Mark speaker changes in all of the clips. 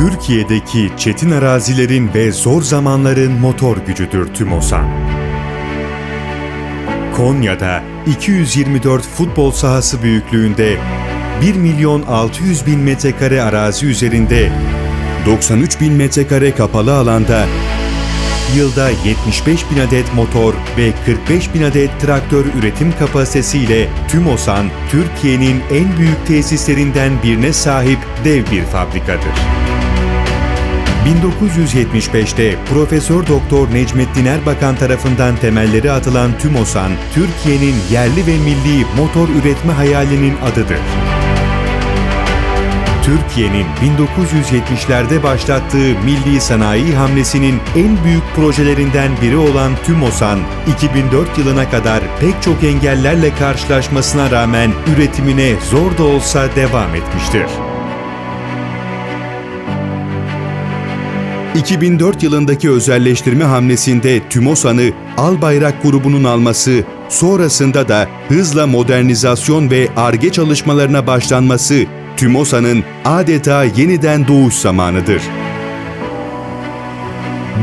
Speaker 1: Türkiye'deki çetin arazilerin ve zor zamanların motor gücüdür TÜMOSAN. Konya'da 224 futbol sahası büyüklüğünde 1 milyon 600 bin metrekare arazi üzerinde 93 bin metrekare kapalı alanda yılda 75 bin adet motor ve 45 bin adet traktör üretim kapasitesiyle TÜMOSAN, Türkiye'nin en büyük tesislerinden birine sahip dev bir fabrikadır. 1975'te Profesör Doktor Necmettin Erbakan tarafından temelleri atılan TÜMOSAN, Türkiye'nin yerli ve milli motor üretme hayalinin adıdır. Türkiye'nin 1970'lerde başlattığı milli sanayi hamlesinin en büyük projelerinden biri olan TÜMOSAN, 2004 yılına kadar pek çok engellerle karşılaşmasına rağmen üretimine zor da olsa devam etmiştir. 2004 yılındaki özelleştirme hamlesinde TÜMOSAN'ı Albayrak grubunun alması, sonrasında da hızla modernizasyon ve ARGE çalışmalarına başlanması TÜMOSAN'ın adeta yeniden doğuş zamanıdır.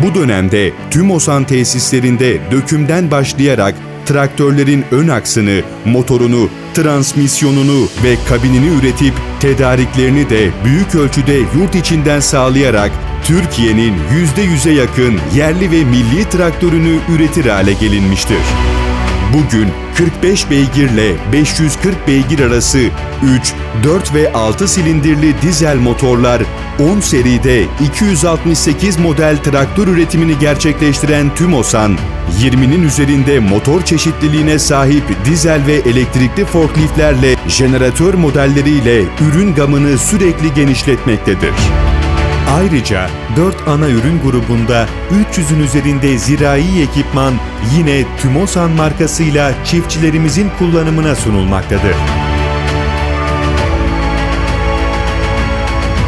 Speaker 1: Bu dönemde TÜMOSAN tesislerinde dökümden başlayarak traktörlerin ön aksını, motorunu, transmisyonunu ve kabinini üretip tedariklerini de büyük ölçüde yurt içinden sağlayarak Türkiye'nin %100'e yakın yerli ve milli traktörünü üretir hale gelinmiştir. Bugün 45 beygirle 540 beygir arası 3, 4 ve 6 silindirli dizel motorlar 10 seride 268 model traktör üretimini gerçekleştiren TÜMOSAN, 20'nin üzerinde motor çeşitliliğine sahip dizel ve elektrikli forkliftlerle jeneratör modelleriyle ürün gamını sürekli genişletmektedir. Ayrıca 4 ana ürün grubunda 300'ün üzerinde zirai ekipman yine Tümosan markasıyla çiftçilerimizin kullanımına sunulmaktadır.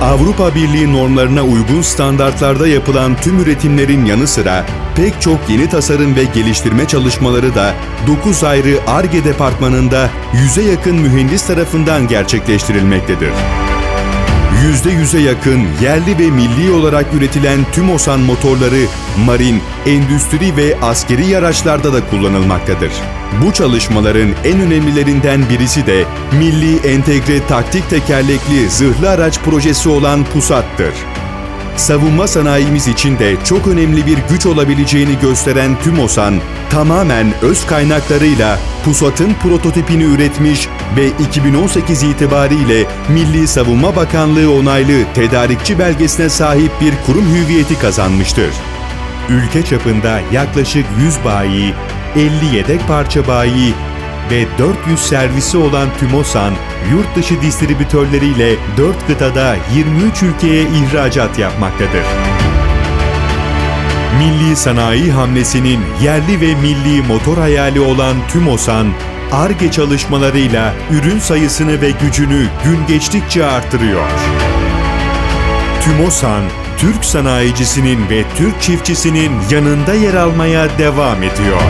Speaker 1: Avrupa Birliği normlarına uygun standartlarda yapılan tüm üretimlerin yanı sıra pek çok yeni tasarım ve geliştirme çalışmaları da 9 ayrı ARGE departmanında 100'e yakın mühendis tarafından gerçekleştirilmektedir. %100'e yakın yerli ve milli olarak üretilen tüm OSAN motorları marin, endüstri ve askeri araçlarda da kullanılmaktadır. Bu çalışmaların en önemlilerinden birisi de Milli Entegre Taktik Tekerlekli Zırhlı Araç Projesi olan PUSAT'tır savunma sanayimiz için de çok önemli bir güç olabileceğini gösteren TÜMOSAN, tamamen öz kaynaklarıyla PUSAT'ın prototipini üretmiş ve 2018 itibariyle Milli Savunma Bakanlığı onaylı tedarikçi belgesine sahip bir kurum hüviyeti kazanmıştır. Ülke çapında yaklaşık 100 bayi, 50 yedek parça bayi ve 400 servisi olan TÜMOSAN, yurt dışı distribütörleriyle 4 kıtada 23 ülkeye ihracat yapmaktadır. Milli sanayi hamlesinin yerli ve milli motor hayali olan TÜMOSAN, ARGE çalışmalarıyla ürün sayısını ve gücünü gün geçtikçe artırıyor. TÜMOSAN, Türk sanayicisinin ve Türk çiftçisinin yanında yer almaya devam ediyor.